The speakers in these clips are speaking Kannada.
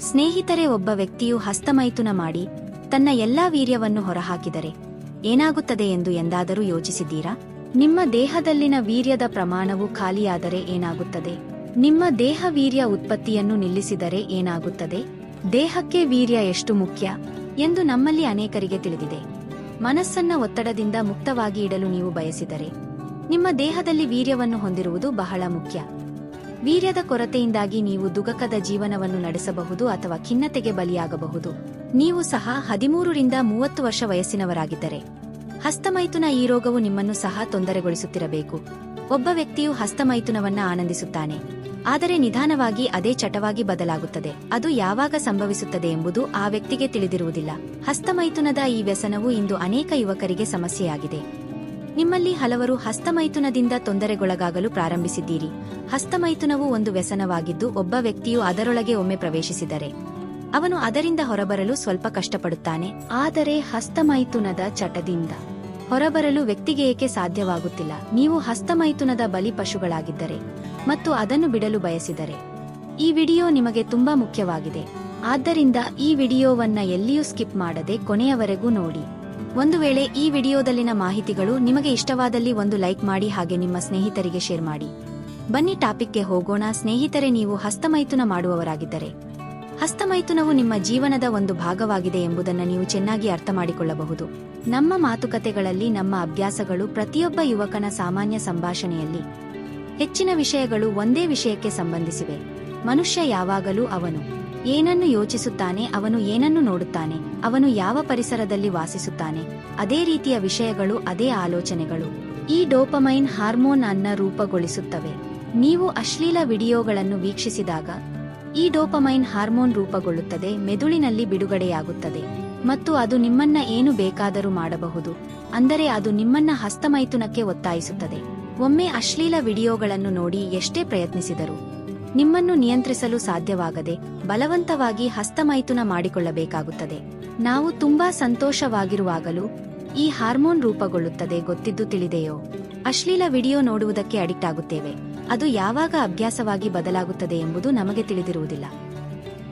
ಸ್ನೇಹಿತರೆ, ಒಬ್ಬ ವ್ಯಕ್ತಿಯು ಹಸ್ತಮೈಥುನ ಮಾಡಿ ತನ್ನ ಎಲ್ಲಾ ವೀರ್ಯವನ್ನು ಹೊರಹಾಕಿದರೆ ಏನಾಗುತ್ತದೆ ಎಂದು ಎಂದಾದರೂ ಯೋಚಿಸಿದ್ದೀರಾ? ನಿಮ್ಮ ದೇಹದಲ್ಲಿನ ವೀರ್ಯದ ಪ್ರಮಾಣವು ಖಾಲಿಯಾದರೆ ಏನಾಗುತ್ತದೆ? ನಿಮ್ಮ ದೇಹ ವೀರ್ಯ ಉತ್ಪತ್ತಿಯನ್ನು ನಿಲ್ಲಿಸಿದರೆ ಏನಾಗುತ್ತದೆ? ದೇಹಕ್ಕೆ ವೀರ್ಯ ಎಷ್ಟು ಮುಖ್ಯ ಎಂದು ನಮ್ಮಲ್ಲಿ ಅನೇಕರಿಗೆ ತಿಳಿದಿದೆ. ಮನಸ್ಸನ್ನ ಒತ್ತಡದಿಂದ ಮುಕ್ತವಾಗಿ ಇಡಲು ನೀವು ಬಯಸಿದರೆ ನಿಮ್ಮ ದೇಹದಲ್ಲಿ ವೀರ್ಯವನ್ನು ಹೊಂದಿರುವುದು ಬಹಳ ಮುಖ್ಯ. ವೀರ್ಯದ ಕೊರತೆಯಿಂದಾಗಿ ನೀವು ದುಗಕದ ಜೀವನವನ್ನು ನಡೆಸಬಹುದು ಅಥವಾ ಖಿನ್ನತೆಗೆ ಬಲಿಯಾಗಬಹುದು. ನೀವು ಸಹ ಹದಿಮೂರರಿಂದ ಮೂವತ್ತು ವರ್ಷ ವಯಸ್ಸಿನವರಾಗಿದ್ದರೆ, ಹಸ್ತಮೈಥುನ ಈ ರೋಗವು ನಿಮ್ಮನ್ನು ಸಹ ತೊಂದರೆಗೊಳಿಸುತ್ತಿರಬೇಕು. ಒಬ್ಬ ವ್ಯಕ್ತಿಯು ಹಸ್ತಮೈಥುನವನ್ನ ಆನಂದಿಸುತ್ತಾನೆ, ಆದರೆ ನಿಧಾನವಾಗಿ ಅದೇ ಚಟವಾಗಿ ಬದಲಾಗುತ್ತದೆ. ಅದು ಯಾವಾಗ ಸಂಭವಿಸುತ್ತದೆ ಎಂಬುದು ಆ ವ್ಯಕ್ತಿಗೆ ತಿಳಿದಿರುವುದಿಲ್ಲ. ಹಸ್ತಮೈಥುನದ ಈ ವ್ಯಸನವು ಇಂದು ಅನೇಕ ಯುವಕರಿಗೆ ಸಮಸ್ಯೆಯಾಗಿದೆ. ನಿಮ್ಮಲ್ಲಿ ಹಲವರು ಹಸ್ತಮೈಥುನದಿಂದ ತೊಂದರೆಗೊಳಗಾಗಲು ಪ್ರಾರಂಭಿಸಿದ್ದೀರಿ. ಹಸ್ತಮೈಥುನವು ಒಂದು ವ್ಯಸನವಾಗಿದ್ದು ಒಬ್ಬ ವ್ಯಕ್ತಿಯು ಅದರೊಳಗೆ ಒಮ್ಮೆ ಪ್ರವೇಶಿಸಿದರೆ ಅವನು ಅದರಿಂದ ಹೊರಬರಲು ಸ್ವಲ್ಪ ಕಷ್ಟಪಡುತ್ತಾನೆ. ಆದರೆ ಹಸ್ತಮೈಥುನದ ಚಟದಿಂದ ಹೊರಬರಲು ವ್ಯಕ್ತಿಗೆ ಏಕೆ ಸಾಧ್ಯವಾಗುತ್ತಿಲ್ಲ? ನೀವು ಹಸ್ತಮೈಥುನದ ಬಲಿ ಪಶುಗಳಾಗಿದ್ದರೆ ಮತ್ತು ಅದನ್ನು ಬಿಡಲು ಬಯಸಿದರೆ ಈ ವಿಡಿಯೋ ನಿಮಗೆ ತುಂಬಾ ಮುಖ್ಯವಾಗಿದೆ. ಆದ್ದರಿಂದ ಈ ವಿಡಿಯೋವನ್ನ ಎಲ್ಲಿಯೂ ಸ್ಕಿಪ್ ಮಾಡದೆ ಕೊನೆಯವರೆಗೂ ನೋಡಿ. ಒಂದು ವೇಳೆ ಈ ವಿಡಿಯೋದಲ್ಲಿನ ಮಾಹಿತಿಗಳು ನಿಮಗೆ ಇಷ್ಟವಾದಲ್ಲಿ ಒಂದು ಲೈಕ್ ಮಾಡಿ ಹಾಗೆ ನಿಮ್ಮ ಸ್ನೇಹಿತರಿಗೆ ಶೇರ್ ಮಾಡಿ. ಬನ್ನಿ ಟಾಪಿಕ್ಗೆ ಹೋಗೋಣ. ಸ್ನೇಹಿತರೆ, ನೀವು ಹಸ್ತಮೈಥುನ ಮಾಡುವವರಾಗಿದ್ದರೆ. ಹಸ್ತಮೈಥುನವು ನಿಮ್ಮ ಜೀವನದ ಒಂದು ಭಾಗವಾಗಿದೆ ಎಂಬುದನ್ನು ನೀವು ಚೆನ್ನಾಗಿ ಅರ್ಥ ಮಾಡಿಕೊಳ್ಳಬಹುದು. ನಮ್ಮ ಮಾತುಕತೆಗಳಲ್ಲಿ ನಮ್ಮ ಅಭ್ಯಾಸಗಳು ಪ್ರತಿಯೊಬ್ಬ ಯುವಕನ ಸಾಮಾನ್ಯ ಸಂಭಾಷಣೆಯಲ್ಲಿ ಹೆಚ್ಚಿನ ವಿಷಯಗಳು ಒಂದೇ ವಿಷಯಕ್ಕೆ ಸಂಬಂಧಿಸಿವೆ. ಮನುಷ್ಯ ಯಾವಾಗಲೂ ಅವನು ಏನನ್ನು ಯೋಚಿಸುತ್ತಾನೆ, ಅವನು ಏನನ್ನು ನೋಡುತ್ತಾನೆ. ಅವನು ಯಾವ ಪರಿಸರದಲ್ಲಿ ವಾಸಿಸುತ್ತಾನೆ? ಅದೇ ರೀತಿಯ ವಿಷಯಗಳು, ಅದೇ ಆಲೋಚನೆಗಳು. ಈ ಡೋಪಮೈನ್ ಹಾರ್ಮೋನ್ ಅನ್ನ ರೂಪಗೊಳಿಸುತ್ತವೆ. ನೀವು ಅಶ್ಲೀಲ ವಿಡಿಯೋಗಳನ್ನು ವೀಕ್ಷಿಸಿದಾಗ, ಈ ಡೋಪಮೈನ್ ಹಾರ್ಮೋನ್ ರೂಪಗೊಳ್ಳುತ್ತದೆ, ಮೆದುಳಿನಲ್ಲಿ ಬಿಡುಗಡೆಯಾಗುತ್ತದೆ. ಮತ್ತು ಅದು ನಿಮ್ಮನ್ನ ಏನು ಬೇಕಾದರೂ ಮಾಡಬಹುದು. ಅಂದರೆ ಅದು ನಿಮ್ಮನ್ನ ಹಸ್ತಮೈಥುನಕ್ಕೆ ಒತ್ತಾಯಿಸುತ್ತದೆ. ಒಮ್ಮೆ ಅಶ್ಲೀಲ ವಿಡಿಯೋಗಳನ್ನು ನೋಡಿ ಎಷ್ಟೇ ಪ್ರಯತ್ನಿಸಿದರು. ನಿಮ್ಮನ್ನು ನಿಯಂತ್ರಿಸಲು ಸಾಧ್ಯವಾಗದೆ ಬಲವಂತವಾಗಿ ಹಸ್ತಮೈಥುನ ಮಾಡಿಕೊಳ್ಳಬೇಕಾಗುತ್ತದೆ. ನಾವು ತುಂಬಾ ಸಂತೋಷವಾಗಿರುವಾಗಲೂ ಈ ಹಾರ್ಮೋನ್ ರೂಪಗೊಳ್ಳುತ್ತದೆ ಗೊತ್ತಿದ್ದು ತಿಳಿದೆಯೋ? ಅಶ್ಲೀಲ ವಿಡಿಯೋ ನೋಡುವುದಕ್ಕೆ ಅಡಿಕ್ಟ್ ಆಗುತ್ತೇವೆ. ಅದು ಯಾವಾಗ ಅಭ್ಯಾಸವಾಗಿ ಬದಲಾಗುತ್ತದೆ ಎಂಬುದು ನಮಗೆ ತಿಳಿದಿರುವುದಿಲ್ಲ.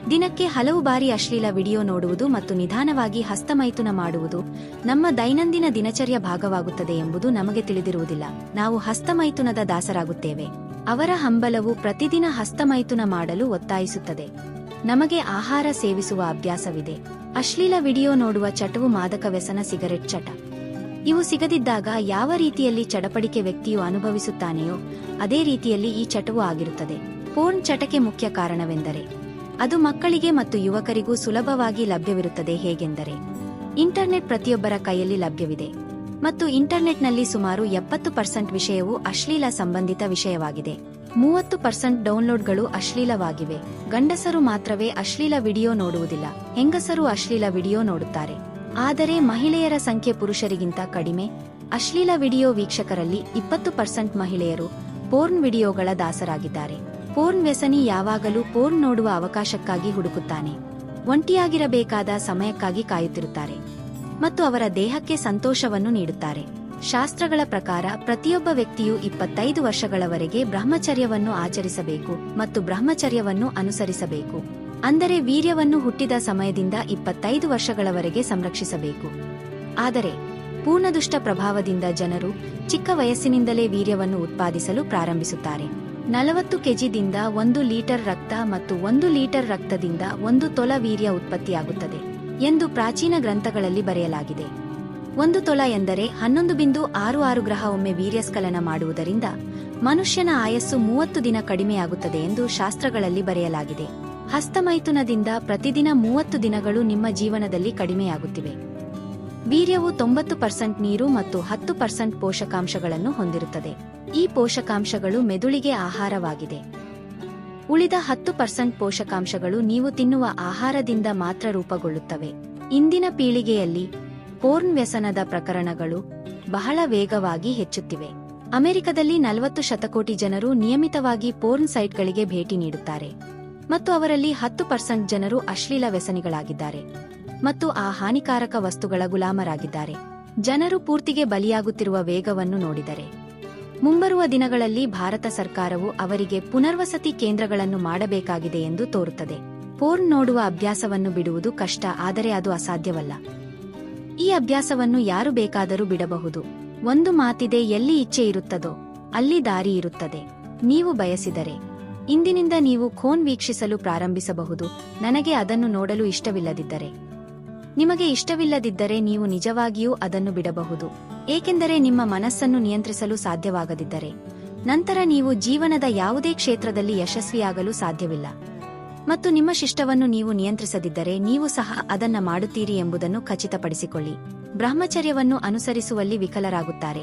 ದಿನಕ್ಕೆ ಹಲವು ಬಾರಿ ಅಶ್ಲೀಲ ವಿಡಿಯೋ ನೋಡುವುದು ಮತ್ತು ನಿಧಾನವಾಗಿ ಹಸ್ತಮೈಥುನ ಮಾಡುವುದು ನಮ್ಮ ದೈನಂದಿನ ದಿನಚರ್ಯ ಭಾಗವಾಗುತ್ತದೆ ಎಂಬುದು ನಮಗೆ ತಿಳಿದಿರುವುದಿಲ್ಲ. ನಾವು ಹಸ್ತಮೈಥುನದ ದಾಸರಾಗುತ್ತೇವೆ. ಅವರ ಹಂಬಲವು ಪ್ರತಿದಿನ ಹಸ್ತಮೈಥುನ ಮಾಡಲು ಒತ್ತಾಯಿಸುತ್ತದೆ. ನಮಗೆ ಆಹಾರ ಸೇವಿಸುವ ಅಭ್ಯಾಸವಿದೆ. ಅಶ್ಲೀಲ ವಿಡಿಯೋ ನೋಡುವ ಚಟವು ಮಾದಕ ವ್ಯಸನ ಸಿಗರೆಟ್ ಚಟ. ಇವು ಸಿಗದಿದ್ದಾಗ ಯಾವ ರೀತಿಯಲ್ಲಿ ಚಡಪಡಿಕೆ ವ್ಯಕ್ತಿಯು ಅನುಭವಿಸುತ್ತಾನೆಯೋ, ಅದೇ ರೀತಿಯಲ್ಲಿ ಈ ಚಟವು ಆಗಿರುತ್ತದೆ. ಪೋರ್ನ್ ಚಟಕ್ಕೆ ಮುಖ್ಯ ಕಾರಣವೆಂದರೆ ಅದು ಮಕ್ಕಳಿಗೆ ಮತ್ತು ಯುವಕರಿಗೂ ಸುಲಭವಾಗಿ ಲಭ್ಯವಿರುತ್ತದೆ ಹೇಗೆಂದರೆ, ಇಂಟರ್ನೆಟ್ ಪ್ರತಿಯೊಬ್ಬರ ಕೈಯಲ್ಲಿ ಲಭ್ಯವಿದೆ ಮತ್ತು ಇಂಟರ್ನೆಟ್ನಲ್ಲಿ ಸುಮಾರು ಎಪ್ಪತ್ತು ಪರ್ಸೆಂಟ್ ವಿಷಯವು ಅಶ್ಲೀಲ ಸಂಬಂಧಿತ ವಿಷಯವಾಗಿದೆ. ಮೂವತ್ತು ಪರ್ಸೆಂಟ್ ಡೌನ್ಲೋಡ್ಗಳು ಅಶ್ಲೀಲವಾಗಿವೆ. ಗಂಡಸರು ಮಾತ್ರವೇ ಅಶ್ಲೀಲ ವಿಡಿಯೋ ನೋಡುವುದಿಲ್ಲ, ಹೆಂಗಸರು ಅಶ್ಲೀಲ ವಿಡಿಯೋ ನೋಡುತ್ತಾರೆ. ಆದರೆ ಮಹಿಳೆಯರ ಸಂಖ್ಯೆ ಪುರುಷರಿಗಿಂತ ಕಡಿಮೆ. ಅಶ್ಲೀಲ ವಿಡಿಯೋ ವೀಕ್ಷಕರಲ್ಲಿ ಇಪ್ಪತ್ತು ಪರ್ಸೆಂಟ್ ಮಹಿಳೆಯರು ಪೋರ್ನ್ ವಿಡಿಯೋಗಳ ದಾಸರಾಗಿದ್ದಾರೆ. ಪೋರ್ನ್ ವ್ಯಸನಿ ಯಾವಾಗಲೂ ಪೋರ್ನ್ ನೋಡುವ ಅವಕಾಶಕ್ಕಾಗಿ ಹುಡುಕುತ್ತಾನೆ. ಒಂಟಿಯಾಗಿರಬೇಕಾದ ಸಮಯಕ್ಕಾಗಿ ಕಾಯುತ್ತಿರುತ್ತಾರೆ. ಮತ್ತು ಅವರ ದೇಹಕ್ಕೆ ಸಂತೋಷವನ್ನು ನೀಡುತ್ತಾರೆ. ಶಾಸ್ತ್ರಗಳ ಪ್ರಕಾರ ಪ್ರತಿಯೊಬ್ಬ ವ್ಯಕ್ತಿಯು ಇಪ್ಪತ್ತೈದು ವರ್ಷಗಳವರೆಗೆ ಬ್ರಹ್ಮಚರ್ಯವನ್ನು ಆಚರಿಸಬೇಕು ಮತ್ತು ಬ್ರಹ್ಮಚರ್ಯವನ್ನು ಅನುಸರಿಸಬೇಕು. ಅಂದರೆ ವೀರ್ಯವನ್ನು ಹುಟ್ಟಿದ ಸಮಯದಿಂದ ಇಪ್ಪತ್ತೈದು ವರ್ಷಗಳವರೆಗೆ ಸಂರಕ್ಷಿಸಬೇಕು. ಆದರೆ, ಪೂರ್ಣದುಷ್ಟ ಪ್ರಭಾವದಿಂದ ಜನರು ಚಿಕ್ಕ ವಯಸ್ಸಿನಿಂದಲೇ ವೀರ್ಯವನ್ನು ಉತ್ಪಾದಿಸಲು ಪ್ರಾರಂಭಿಸುತ್ತಾರೆ. ನಲವತ್ತು ಕೆಜಿದಿಂದ ಒಂದು ಲೀಟರ್ ರಕ್ತ ಮತ್ತು ಒಂದು ಲೀಟರ್ ರಕ್ತದಿಂದ ಒಂದು ತೊಲ ವೀರ್ಯ ಉತ್ಪತ್ತಿಯಾಗುತ್ತದೆ ಎಂದು ಪ್ರಾಚೀನ ಗ್ರಂಥಗಳಲ್ಲಿ ಬರೆಯಲಾಗಿದೆ. ಒಂದು ತೊಲ ಎಂದರೆ ಹನ್ನೊಂದು ಬಿಂದು ಆರು ಆರು ಗ್ರಹ ಒಮ್ಮೆ ವೀರ್ಯಸ್ಖಲನ ಮಾಡುವುದರಿಂದ ಮನುಷ್ಯನ ಆಯಸ್ಸು ಮೂವತ್ತು ದಿನ ಕಡಿಮೆಯಾಗುತ್ತದೆ ಎಂದು ಶಾಸ್ತ್ರಗಳಲ್ಲಿ ಬರೆಯಲಾಗಿದೆ. ಹಸ್ತಮೈಥುನದಿಂದ ಪ್ರತಿದಿನ ಮೂವತ್ತು ದಿನಗಳು ನಿಮ್ಮ ಜೀವನದಲ್ಲಿ ಕಡಿಮೆಯಾಗುತ್ತಿವೆ. ವೀರ್ಯವು ತೊಂಬತ್ತು ಪರ್ಸೆಂಟ್ ನೀರು ಮತ್ತು ಹತ್ತು ಪರ್ಸೆಂಟ್ ಪೋಷಕಾಂಶಗಳನ್ನು ಹೊಂದಿರುತ್ತದೆ. ಈ ಪೋಷಕಾಂಶಗಳು ಮೆದುಳಿಗೆ ಆಹಾರವಾಗಿದೆ. ಉಳಿದ ಹತ್ತು ಪರ್ಸೆಂಟ್ ಪೋಷಕಾಂಶಗಳು ನೀವು ತಿನ್ನುವ ಆಹಾರದಿಂದ ಮಾತ್ರ ರೂಪುಗೊಳ್ಳುತ್ತವೆ. ಇಂದಿನ ಪೀಳಿಗೆಯಲ್ಲಿ ಪೋರ್ನ್ ವ್ಯಸನದ ಪ್ರಕರಣಗಳು ಬಹಳ ವೇಗವಾಗಿ ಹೆಚ್ಚುತ್ತಿವೆ. ಅಮೆರಿಕದಲ್ಲಿ ನಲವತ್ತು ಶತಕೋಟಿ ಜನರು ನಿಯಮಿತವಾಗಿ ಪೋರ್ನ್ ಸೈಟ್ಗಳಿಗೆ ಭೇಟಿ ನೀಡುತ್ತಾರೆ. ಮತ್ತು ಅವರಲ್ಲಿ ಹತ್ತು ಪರ್ಸೆಂಟ್ ಜನರು ಅಶ್ಲೀಲ ವ್ಯಸನಿಗಳಾಗಿದ್ದಾರೆ. ಮತ್ತು ಆ ಹಾನಿಕಾರಕ ವಸ್ತುಗಳ ಗುಲಾಮರಾಗಿದ್ದಾರೆ. ಜನರು ಪೂರ್ತಿಗೆ ಬಲಿಯಾಗುತ್ತಿರುವ ವೇಗವನ್ನು ನೋಡಿದರೆ. ಮುಂಬರುವ ದಿನಗಳಲ್ಲಿ ಭಾರತ ಸರ್ಕಾರವು ಅವರಿಗೆ ಪುನರ್ವಸತಿ ಕೇಂದ್ರಗಳನ್ನು ಮಾಡಬೇಕಾಗಿದೆ ಎಂದು ತೋರುತ್ತದೆ. ಪೋರ್ನ್ ನೋಡುವ ಅಭ್ಯಾಸವನ್ನು ಬಿಡುವುದು ಕಷ್ಟ, ಆದರೆ ಅದು ಅಸಾಧ್ಯವಲ್ಲ. ಈ ಅಭ್ಯಾಸವನ್ನು ಯಾರು ಬೇಕಾದರೂ ಬಿಡಬಹುದು. ಒಂದು ಮಾತಿದೆ, ಎಲ್ಲಿ ಇಚ್ಛೆ ಇರುತ್ತದೋ, ಅಲ್ಲಿ ದಾರಿ ಇರುತ್ತದೆ. ನೀವು ಬಯಸಿದರೆ. ಇಂದಿನಿಂದ ನೀವು ಖೋನ್ ವೀಕ್ಷಿಸಲು ಪ್ರಾರಂಭಿಸಬಹುದು. ನನಗೆ ಅದನ್ನು ನೋಡಲು ಇಷ್ಟವಿಲ್ಲದಿದ್ದರೆ. ನಿಮಗೆ ಇಷ್ಟವಿಲ್ಲದಿದ್ದರೆ ನೀವು ನಿಜವಾಗಿಯೂ ಅದನ್ನು ಬಿಡಬಹುದು. ಏಕೆಂದರೆ ನಿಮ್ಮ ಮನಸ್ಸನ್ನು ನಿಯಂತ್ರಿಸಲು ಸಾಧ್ಯವಾಗದಿದ್ದರೆ. ನಂತರ ನೀವು ಜೀವನದ ಯಾವುದೇ ಕ್ಷೇತ್ರದಲ್ಲಿ ಯಶಸ್ವಿಯಾಗಲು ಸಾಧ್ಯವಿಲ್ಲ. ಮತ್ತು ನಿಮ್ಮ ಶಿಷ್ಟವನ್ನು ನೀವು ನಿಯಂತ್ರಿಸದಿದ್ದರೆ ನೀವು ಸಹ ಅದನ್ನ ಮಾಡುತ್ತೀರಿ ಎಂಬುದನ್ನು ಖಚಿತಪಡಿಸಿಕೊಳ್ಳಿ. ಬ್ರಹ್ಮಚರ್ಯವನ್ನು ಅನುಸರಿಸುವಲ್ಲಿ ವಿಫಲರಾಗುತ್ತಾರೆ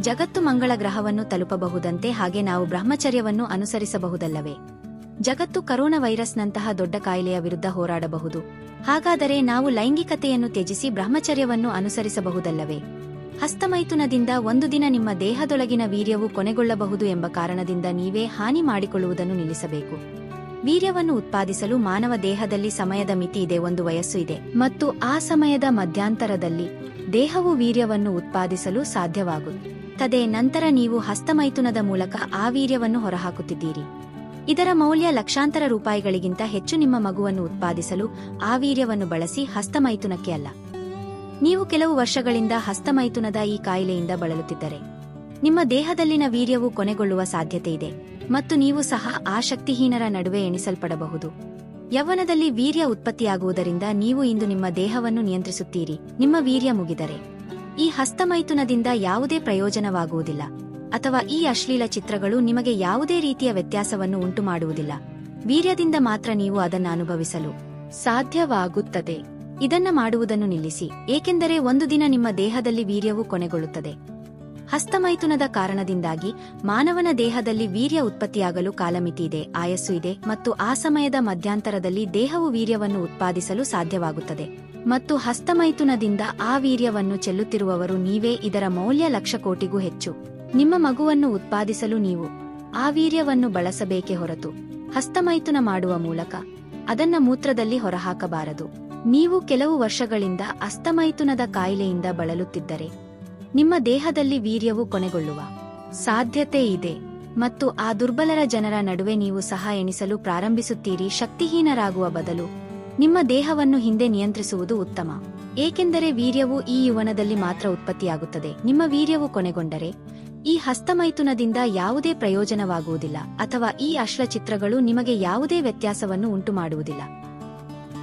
ಜಗತ್ತು ಮಂಗಳ ಗ್ರಹವನ್ನು ತಲುಪಬಹುದಂತೆ ಹಾಗೆ ನಾವು ಬ್ರಹ್ಮಚರ್ಯವನ್ನು ಅನುಸರಿಸಬಹುದಲ್ಲವೇ? ಜಗತ್ತು ಕರೋನಾ ವೈರಸ್ನಂತಹ ದೊಡ್ಡ ಕಾಯಿಲೆಯ ವಿರುದ್ಧ ಹೋರಾಡಬಹುದು. ಹಾಗಾದರೆ ನಾವು ಲೈಂಗಿಕತೆಯನ್ನು ತ್ಯಜಿಸಿ ಬ್ರಹ್ಮಚರ್ಯವನ್ನು ಅನುಸರಿಸಬಹುದಲ್ಲವೇ? ಹಸ್ತಮೈಥುನದಿಂದ ಒಂದು ದಿನ ನಿಮ್ಮ ದೇಹದೊಳಗಿನ ವೀರ್ಯವು ಕೊನೆಗೊಳ್ಳಬಹುದು ಎಂಬ ಕಾರಣದಿಂದ ನೀವೇ ಹಾನಿ ಮಾಡಿಕೊಳ್ಳುವುದನ್ನು ನಿಲ್ಲಿಸಬೇಕು. ವೀರ್ಯವನ್ನು ಉತ್ಪಾದಿಸಲು ಮಾನವ ದೇಹದಲ್ಲಿ ಸಮಯದ ಮಿತಿ ಇದೆ, ಒಂದು ವಯಸ್ಸು ಇದೆ. ಮತ್ತು ಆ ಸಮಯದ ಮಧ್ಯಾಂತರದಲ್ಲಿ ದೇಹವು ವೀರ್ಯವನ್ನು ಉತ್ಪಾದಿಸಲು ಸಾಧ್ಯವಾಗುತ್ತದೆ ನಂತರ ನೀವು ಹಸ್ತಮೈಥುನದ ಮೂಲಕ ಆ ವೀರ್ಯವನ್ನು ಹೊರಹಾಕುತ್ತಿದ್ದೀರಿ. ಇದರ ಮೌಲ್ಯ ಲಕ್ಷಾಂತರ ರೂಪಾಯಿಗಳಿಗಿಂತ ಹೆಚ್ಚು ನಿಮ್ಮ ಮಗುವನ್ನು ಉತ್ಪಾದಿಸಲು ಆ ವೀರ್ಯವನ್ನು ಬಳಸಿ ಹಸ್ತಮೈಥುನಕ್ಕೆ ಅಲ್ಲ. ನೀವು ಕೆಲವು ವರ್ಷಗಳಿಂದ ಹಸ್ತಮೈಥುನದ ಈ ಕಾಯಿಲೆಯಿಂದ ಬಳಲುತ್ತಿದ್ದರೆ, ನಿಮ್ಮ ದೇಹದಲ್ಲಿನ ವೀರ್ಯವು ಕೊನೆಗೊಳ್ಳುವ ಸಾಧ್ಯತೆ ಇದೆ ಮತ್ತು ನೀವು ಸಹ ಆ ಶಕ್ತಿಹೀನರ ನಡುವೆ ಎಣಿಸಲ್ಪಡಬಹುದು. ಯೌವನದಲ್ಲಿ ವೀರ್ಯ ಉತ್ಪತ್ತಿಯಾಗುವುದರಿಂದ ನೀವು ಇಂದು ನಿಮ್ಮ ದೇಹವನ್ನು ನಿಯಂತ್ರಿಸುತ್ತೀರಿ, ನಿಮ್ಮ ವೀರ್ಯ ಮುಗಿದರೆ. ಈ ಹಸ್ತಮೈಥುನದಿಂದ ಯಾವುದೇ ಪ್ರಯೋಜನವಾಗುವುದಿಲ್ಲ. ಅಥವಾ ಈ ಅಶ್ಲೀಲ ಚಿತ್ರಗಳು ನಿಮಗೆ ಯಾವುದೇ ರೀತಿಯ ವ್ಯತ್ಯಾಸವನ್ನು ಉಂಟುಮಾಡುವುದಿಲ್ಲ. ವೀರ್ಯದಿಂದ ಮಾತ್ರ ನೀವು ಅದನ್ನು ಅನುಭವಿಸಲು ಸಾಧ್ಯವಾಗುತ್ತದೆ. ಇದನ್ನ ಮಾಡುವುದನ್ನು ನಿಲ್ಲಿಸಿ, ಏಕೆಂದರೆ ಒಂದು ದಿನ ನಿಮ್ಮ ದೇಹದಲ್ಲಿ ವೀರ್ಯವು ಕೊನೆಗೊಳ್ಳುತ್ತದೆ. ಹಸ್ತಮೈಥುನದ ಕಾರಣದಿಂದಾಗಿ ಮಾನವನ ದೇಹದಲ್ಲಿ ವೀರ್ಯ ಉತ್ಪತ್ತಿಯಾಗಲು ಕಾಲಮಿತಿ ಇದೆ, ಆಯಸ್ಸು ಇದೆ, ಮತ್ತು ಆ ಸಮಯದ ಮಧ್ಯಂತರದಲ್ಲಿ ದೇಹವು ವೀರ್ಯವನ್ನು ಉತ್ಪಾದಿಸಲು ಸಾಧ್ಯವಾಗುತ್ತದೆ. ಮತ್ತು ಹಸ್ತಮೈಥುನದಿಂದ ಆ ವೀರ್ಯವನ್ನು ಚೆಲ್ಲುತ್ತಿರುವವರು ನೀವೇ ಇದರ ಮೌಲ್ಯ ಲಕ್ಷ ಕೋಟಿಗೂ ಹೆಚ್ಚು. ನಿಮ್ಮ ಮಗುವನ್ನು ಉತ್ಪಾದಿಸಲು ನೀವು ಆ ವೀರ್ಯವನ್ನು ಬಳಸಬೇಕೇ ಹೊರತು ಹಸ್ತಮೈಥುನ ಮಾಡುವ ಮೂಲಕ ಅದನ್ನ ಮೂತ್ರದಲ್ಲಿ ಹೊರಹಾಕಬಾರದು. ನೀವು ಕೆಲವು ವರ್ಷಗಳಿಂದ ಅಸ್ತಮೈಥುನದ ಕಾಯಿಲೆಯಿಂದ ಬಳಲುತ್ತಿದ್ದರೆ ನಿಮ್ಮ ದೇಹದಲ್ಲಿ ವೀರ್ಯವು ಕೊನೆಗೊಳ್ಳುವ ಸಾಧ್ಯತೆ ಇದೆ ಮತ್ತು ಆ ದುರ್ಬಲರ ಜನರ ನಡುವೆ ನೀವು ಸಹ ಎಣಿಸಲು ಪ್ರಾರಂಭಿಸುತ್ತೀರಿ. ಶಕ್ತಿಹೀನರಾಗುವ ಬದಲು ನಿಮ್ಮ ದೇಹವನ್ನು ಹಿಂದೆ ನಿಯಂತ್ರಿಸುವುದು ಉತ್ತಮ. ಏಕೆಂದರೆ ವೀರ್ಯವು ಈ ಯುವನದಲ್ಲಿ ಮಾತ್ರ ಉತ್ಪತ್ತಿಯಾಗುತ್ತದೆ. ನಿಮ್ಮ ವೀರ್ಯವು ಕೊನೆಗೊಂಡರೆ ಈ ಹಸ್ತಮೈಥುನದಿಂದ ಯಾವುದೇ ಪ್ರಯೋಜನವಾಗುವುದಿಲ್ಲ ಅಥವಾ ಈ ಅಶ್ಲಚಿತ್ರಗಳು ನಿಮಗೆ ಯಾವುದೇ ವ್ಯತ್ಯಾಸವನ್ನು ಉಂಟುಮಾಡುವುದಿಲ್ಲ.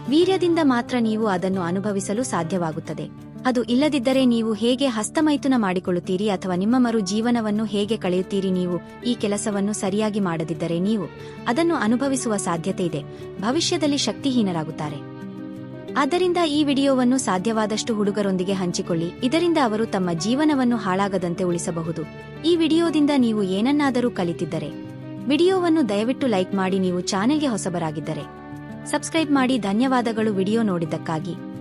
ವೀರ್ಯದಿಂದ ಮಾತ್ರ ನೀವು ಅದನ್ನು ಅನುಭವಿಸಲು ಸಾಧ್ಯವಾಗುತ್ತದೆ. ಅದು ಇಲ್ಲದಿದ್ದರೆ ನೀವು ಹೇಗೆ ಹಸ್ತಮೈಥುನ ಮಾಡಿಕೊಳ್ಳುತ್ತೀರಿ ಅಥವಾ ನಿಮ್ಮ ಮರು ಜೀವನವನ್ನು ಹೇಗೆ ಕಳೆಯುತ್ತೀರಿ ನೀವು, ಈ ಕೆಲಸವನ್ನು ಸರಿಯಾಗಿ ಮಾಡದಿದ್ದರೆ ನೀವು ಅದನ್ನು ಅನುಭವಿಸುವ ಸಾಧ್ಯತೆ ಇದೆ. ಭವಿಷ್ಯದಲ್ಲಿ ಶಕ್ತಿಹೀನರಾಗುತ್ತಾರೆ. ಆದ್ದರಿಂದ ಈ ವಿಡಿಯೋವನ್ನು ಸಾಧ್ಯವಾದಷ್ಟು ಹುಡುಗರೊಂದಿಗೆ ಹಂಚಿಕೊಳ್ಳಿ. ಇದರಿಂದ ಅವರು ತಮ್ಮ ಜೀವನವನ್ನು ಹಾಳಾಗದಂತೆ ಉಳಿಸಬಹುದು. ಈ ವಿಡಿಯೋದಿಂದ ನೀವು ಏನನ್ನಾದರೂ ಕಲಿತಿದ್ದರೆ, ವಿಡಿಯೋವನ್ನು ದಯವಿಟ್ಟು ಲೈಕ್ ಮಾಡಿ, ನೀವು ಚಾನೆಲ್ಗೆ ಹೊಸಬರಾಗಿದ್ದರೆ. ಸಬ್ಸ್ಕ್ರೈಬ್ ಮಾಡಿ, ಧನ್ಯವಾದಗಳು ವಿಡಿಯೋ ನೋಡಿದ್ದಕ್ಕಾಗಿ.